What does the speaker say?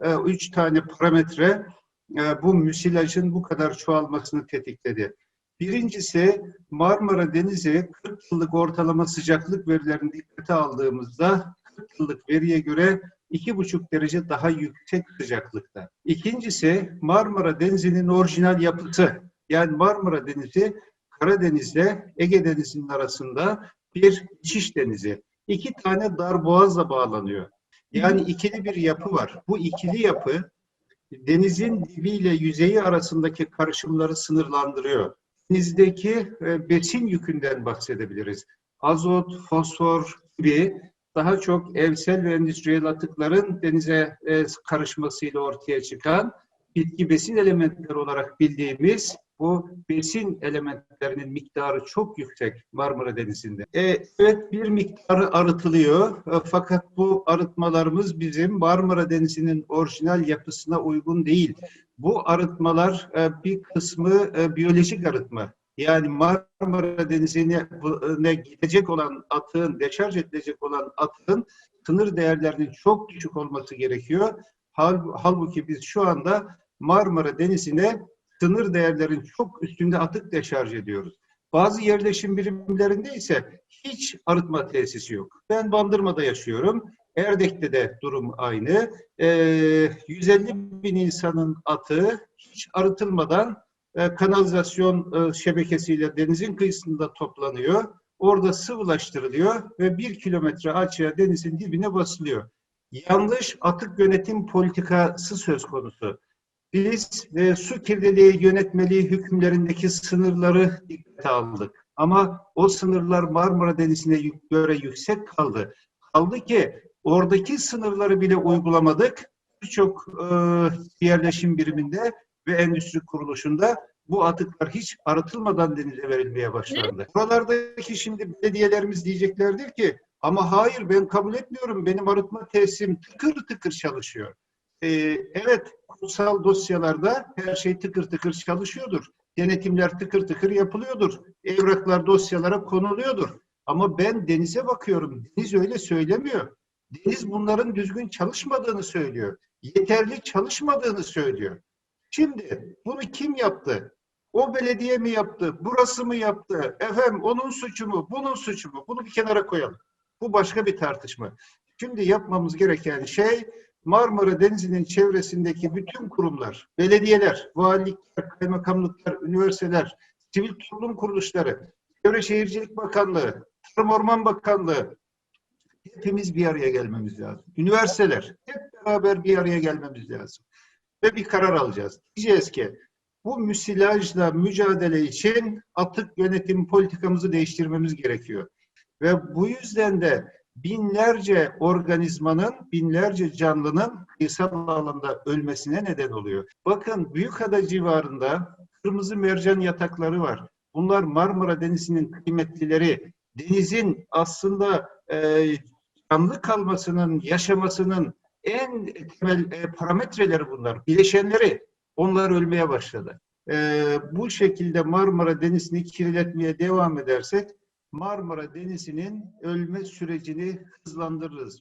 e, üç tane parametre e, bu müsilajın bu kadar çoğalmasını tetikledi. Birincisi Marmara Denizi 40 yıllık ortalama sıcaklık verilerini dikkate aldığımızda 40 yıllık veriye göre 2,5 derece daha yüksek sıcaklıkta. İkincisi Marmara Denizi'nin orijinal yapısı. Yani Marmara Denizi Karadeniz'le Ege Denizi'nin arasında bir şiş denizi. İki tane dar boğazla bağlanıyor. Yani ikili bir yapı var. Bu ikili yapı denizin dibiyle yüzeyi arasındaki karışımları sınırlandırıyor. Denizdeki e, besin yükünden bahsedebiliriz. Azot, fosfor gibi daha çok evsel ve endüstriyel atıkların denize e, karışmasıyla ortaya çıkan bitki besin elementleri olarak bildiğimiz bu besin elementlerinin miktarı çok yüksek Marmara Denizi'nde. E, evet bir miktarı arıtılıyor E, fakat bu arıtmalarımız bizim Marmara Denizi'nin orijinal yapısına uygun değil. Bu arıtmalar e, bir kısmı e, biyolojik arıtma. Yani Marmara Denizi'ne gidecek olan atığın, deşarj edilecek olan atığın sınır değerlerinin çok düşük olması gerekiyor. Hal- Halbuki biz şu anda Marmara Denizi'ne sınır değerlerin çok üstünde atık deşarj ediyoruz. Bazı yerleşim birimlerinde ise hiç arıtma tesisi yok. Ben Bandırma'da yaşıyorum. Erdek'te de durum aynı. Ee, 150 bin insanın atığı hiç arıtılmadan e, kanalizasyon e, şebekesiyle denizin kıyısında toplanıyor. Orada sıvılaştırılıyor ve bir kilometre açığa denizin dibine basılıyor. Yanlış atık yönetim politikası söz konusu. Biz e, su kirliliği yönetmeliği hükümlerindeki sınırları dikkate aldık. Ama o sınırlar Marmara Denizi'ne göre yüksek kaldı. Kaldı ki oradaki sınırları bile uygulamadık. Birçok e, yerleşim biriminde ve endüstri kuruluşunda bu atıklar hiç arıtılmadan denize verilmeye başlandı. Buralardaki şimdi belediyelerimiz diyeceklerdir ki ama hayır ben kabul etmiyorum. Benim arıtma tesisim tıkır tıkır çalışıyor. Ee, evet kutsal dosyalarda her şey tıkır tıkır çalışıyordur. Denetimler tıkır tıkır yapılıyordur. Evraklar dosyalara konuluyordur. Ama ben denize bakıyorum. Deniz öyle söylemiyor. Deniz bunların düzgün çalışmadığını söylüyor. Yeterli çalışmadığını söylüyor. Şimdi bunu kim yaptı? O belediye mi yaptı? Burası mı yaptı? Efendim onun suçu mu? Bunun suçu mu? Bunu bir kenara koyalım. Bu başka bir tartışma. Şimdi yapmamız gereken şey Marmara Denizi'nin çevresindeki bütün kurumlar, belediyeler, valilikler, kaymakamlıklar, üniversiteler, sivil toplum kuruluşları, Çevre Şehircilik Bakanlığı, Tarım Orman Bakanlığı hepimiz bir araya gelmemiz lazım. Üniversiteler hep beraber bir araya gelmemiz lazım. Ve bir karar alacağız. Diyeceğiz ki bu müsilajla mücadele için atık yönetim politikamızı değiştirmemiz gerekiyor. Ve bu yüzden de binlerce organizmanın, binlerce canlının kıyısal alanda ölmesine neden oluyor. Bakın Büyükada civarında kırmızı mercan yatakları var. Bunlar Marmara Denizi'nin kıymetlileri. Denizin aslında e, canlı kalmasının, yaşamasının en temel e, parametreleri bunlar. Bileşenleri. Onlar ölmeye başladı. E, bu şekilde Marmara Denizi'ni kirletmeye devam edersek Marmara Denizi'nin ölme sürecini hızlandırırız.